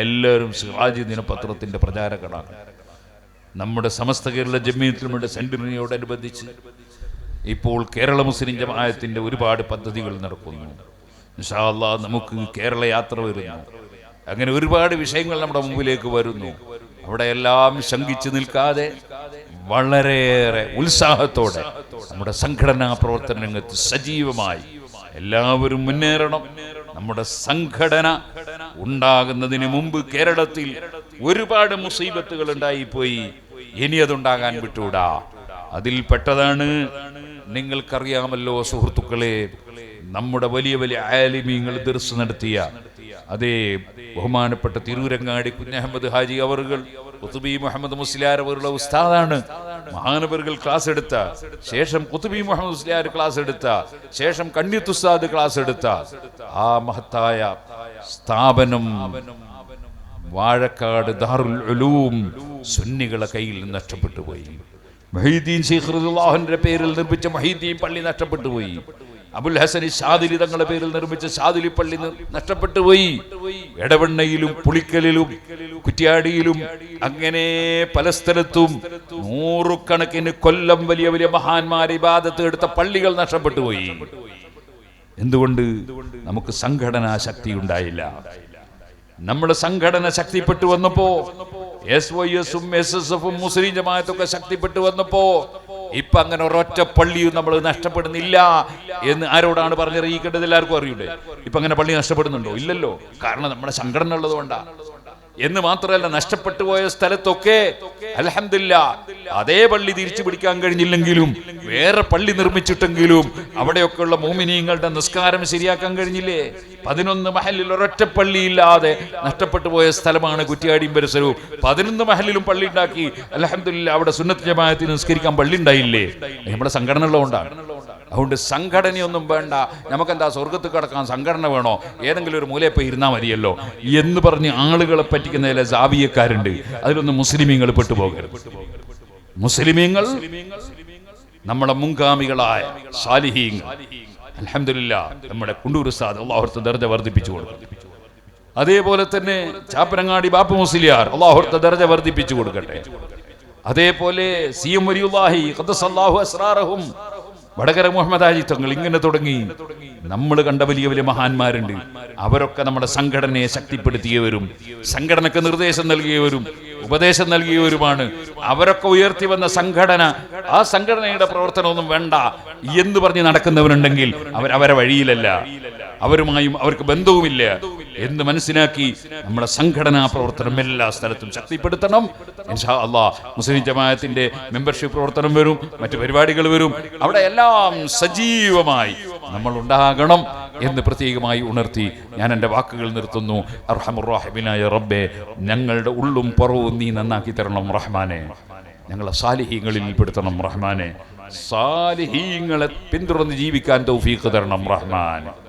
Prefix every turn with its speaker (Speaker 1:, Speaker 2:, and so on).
Speaker 1: എല്ലാവരും സിറാജ് ദിനപത്രത്തിന്റെ പ്രചാരകരാണ്. നമ്മുടെ സമസ്ത കേരള ജമീയത്തിലുമുടെ സെന്ററിനോടനുബന്ധിച്ച് ഇപ്പോൾ കേരള മുസ്ലിം ജമായത്തിന്റെ ഒരുപാട് പദ്ധതികൾ നടക്കുന്നു. നിഷാല്ല നമുക്ക് കേരള യാത്ര വരുന്നു. അങ്ങനെ ഒരുപാട് വിഷയങ്ങൾ നമ്മുടെ മുമ്പിലേക്ക് വരുന്നു. അവിടെ എല്ലാം ശങ്കിച്ചു നിൽക്കാതെ വളരെയേറെ ഉത്സാഹത്തോടെ നമ്മുടെ സംഘടനാ പ്രവർത്തന രംഗത്ത് സജീവമായി എല്ലാവരും മുന്നേറണം. നമ്മുടെ സംഘടന ഉണ്ടാകുന്നതിന് മുമ്പ് കേരളത്തിൽ ഒരുപാട് മുസീബത്തുകൾ ഉണ്ടായിപ്പോയി. ഇനി അതുണ്ടാകാൻ വിട്ടൂടാ. അതിൽ പെട്ടതാണ്. നിങ്ങൾക്കറിയാമല്ലോ സുഹൃത്തുക്കളെ നമ്മുടെ വലിയ വലിയ ആലിമീങ്ങൾ ദർസ് നടത്തിയ അതേ ബഹുമാനപ്പെട്ട തിരൂരങ്ങാടി കുഞ്ഞഹമ്മദ് ഹാജി അവറുകൾ കുത്തുബി മുഹമ്മദ് മുസ്ലിയാർ അവരുടെ ഉസ്താദാണ്. മഹാനവറുകൾ ക്ലാസ് എടുത്ത ശേഷം കുത്തുബി മുഹമ്മദ് മുസ്ലിയാർ ക്ലാസ് എടുത്ത ശേഷം കണ്ണിത്തുസ്താദ് ക്ലാസ് എടുത്ത ആ മഹത്തായ സ്ഥാപനം വാഴക്കാട് ദാറുൽ ഉലൂം സുന്നികളെ കയ്യിൽ നിന്ന് നഷ്ടപ്പെട്ടു പോയി. മഹീദ്ദീൻ ശൈഖ് പേരിൽ നിർമ്മിച്ച മഹീദ്ദീൻ പള്ളി നഷ്ടപ്പെട്ടു പോയി. അബുൽ ഹസനി ഷാദിലി തങ്ങളുടെ പേരിൽ നിർമ്മിച്ച ഷാദിലി പള്ളി നഷ്ടപ്പെട്ടു പോയി. എടവണ്ണയിലും പുളിക്കലിലും കുറ്റ്യാടിയിലും അങ്ങനെ പല സ്ഥലത്തും നൂറുകണക്കിന് കൊല്ലം വലിയ വലിയ മഹാന്മാരെ ഇബാദത്ത് എടുത്ത പള്ളികൾ നഷ്ടപ്പെട്ടു പോയി. എന്തുകൊണ്ട് നമുക്ക് സംഘടനാ ശക്തി ഉണ്ടായില്ല നമ്മുടെ സംഘടന ശക്തിപ്പെട്ടു വന്നപ്പോ എസ് വൈ എസും എസ് എസ് എഫും മുസ്ലിം ജമാഅത്തൊക്കെ ശക്തിപ്പെട്ടു വന്നപ്പോ ഇപ്പൊ അങ്ങനെ ഒരൊറ്റ പള്ളിയും നമ്മൾ നഷ്ടപ്പെടുന്നില്ല എന്ന് ആരോടാണ് പറഞ്ഞറിയിക്കേണ്ടത് എല്ലാവർക്കും അറിയൂടെ ഇപ്പൊ അങ്ങനെ പള്ളി നഷ്ടപ്പെടുന്നുണ്ടോ? ഇല്ലല്ലോ. കാരണം നമ്മുടെ സംഘടന ഉള്ളതുകൊണ്ടാ. എന്ന് മാത്രമല്ല നഷ്ടപ്പെട്ടു പോയ സ്ഥലത്തൊക്കെ അലഹമില്ല അതേ പള്ളി തിരിച്ചു പിടിക്കാൻ കഴിഞ്ഞില്ലെങ്കിലും വേറെ പള്ളി നിർമ്മിച്ചിട്ടെങ്കിലും അവിടെയൊക്കെയുള്ള മോമിനിയങ്ങളുടെ നിസ്കാരം ശരിയാക്കാൻ കഴിഞ്ഞില്ലേ? പതിനൊന്ന് മഹലിൽ ഒരൊറ്റ പള്ളിയില്ലാതെ നഷ്ടപ്പെട്ടു പോയ സ്ഥലമാണ് കുറ്റിയാടിയും പരിസരവും. പതിനൊന്ന് മഹലിലും പള്ളി ഉണ്ടാക്കി അലഹമില്ല അവിടെ സുന്നത്ത് ജമാഅത്തിന് നിസ്കരിക്കാൻ പള്ളി ഉണ്ടായില്ലേ? നമ്മുടെ സംഘടന ഉള്ളതുകൊണ്ടാണ് അതുകൊണ്ട് സംഘടനയൊന്നും വേണ്ട. നമുക്കെന്താ സ്വർഗത്ത് കിടക്കാൻ സംഘടന വേണോ? ഏതെങ്കിലും ഒരു മൂലയെ പോയി ഇരുന്നാൽ മതിയല്ലോ. എന്ന് പറഞ്ഞ് ആളുകളെ പറ്റിക്കുന്നതിൽ ജാവിയക്കാരുണ്ട്. അതിലൊന്നും മുസ്ലിമീങ്ങൾ പെട്ടുപോകരുത്. മുസ്ലിമീങ്ങൾ നമ്മുടെ മുൻഗാമികളായ സാലിഹീങ്ങൾ. അൽഹംദുലില്ലാ നമ്മുടെ കുണ്ടൂർ സാദ് അള്ളാഹുർത്ത് ദർജ വർദ്ധിപ്പിച്ചു കൊടുക്കും അതേപോലെ തന്നെ ചാപ്പനങ്ങാടി ബാപ്പു മുസ്ലിയാർ അള്ളാഹുർത്ത ദർജ വർദ്ധിപ്പിച്ചു കൊടുക്കട്ടെ. അതേപോലെ സി എം വലിയുല്ലാഹി ഖദ്ദസല്ലാഹു അസ്റാറഹും വടകര മുഹമ്മദ് അലി തങ്ങൾ ഇങ്ങനെ തുടങ്ങി. നമ്മൾ കണ്ട വലിയ വലിയ മഹാന്മാരുണ്ട്. അവരൊക്കെ നമ്മുടെ സംഘടനയെ ശക്തിപ്പെടുത്തിയവരും സംഘടനക്ക് നിർദ്ദേശം നൽകിയവരും ഉപദേശം നൽകിയവരുമാണ്. അവരൊക്കെ ഉയർത്തി വന്ന സംഘടന. ആ സംഘടനയുടെ പ്രവർത്തനമൊന്നും വേണ്ട. എന്ന് പറഞ്ഞ് നടക്കുന്നവരുണ്ടെങ്കിൽ അവർ അവരെ വഴിയിലല്ല. അവരുമായും അവർക്ക് ബന്ധവുമില്ല. എന്ന് മനസ്സിലാക്കി നമ്മുടെ സംഘടനാ പ്രവർത്തനം എല്ലാ സ്ഥലത്തും ശക്തിപ്പെടുത്തണം. ഇൻഷാ അള്ളാ മുസ്ലിം ജമാഅത്തിന്റെ മെമ്പർഷിപ്പ് പ്രവർത്തനം വരും മറ്റു പരിപാടികൾ വരും. അവിടെ എല്ലാം സജീവമായി നമ്മൾ ഉണ്ടാകണം എന്ന് പ്രത്യേകമായി ഉണർത്തി ഞാൻ എന്റെ വാക്കുകൾ നിർത്തുന്നു. അർഹമുറാഹിബിനായ റബ്ബെ ഞങ്ങളുടെ ഉള്ളും പുറവും നീ നന്നാക്കി തരണം റഹ്മാനെ. ഞങ്ങളെ സാലിഹീങ്ങളിൽ ഉൾപ്പെടുത്തണം റഹ്മാനെ. സാലിഹീങ്ങളെ പിന്തുടർന്ന് ജീവിക്കാൻ തൗഫീഖ് തരണം റഹ്മാൻ.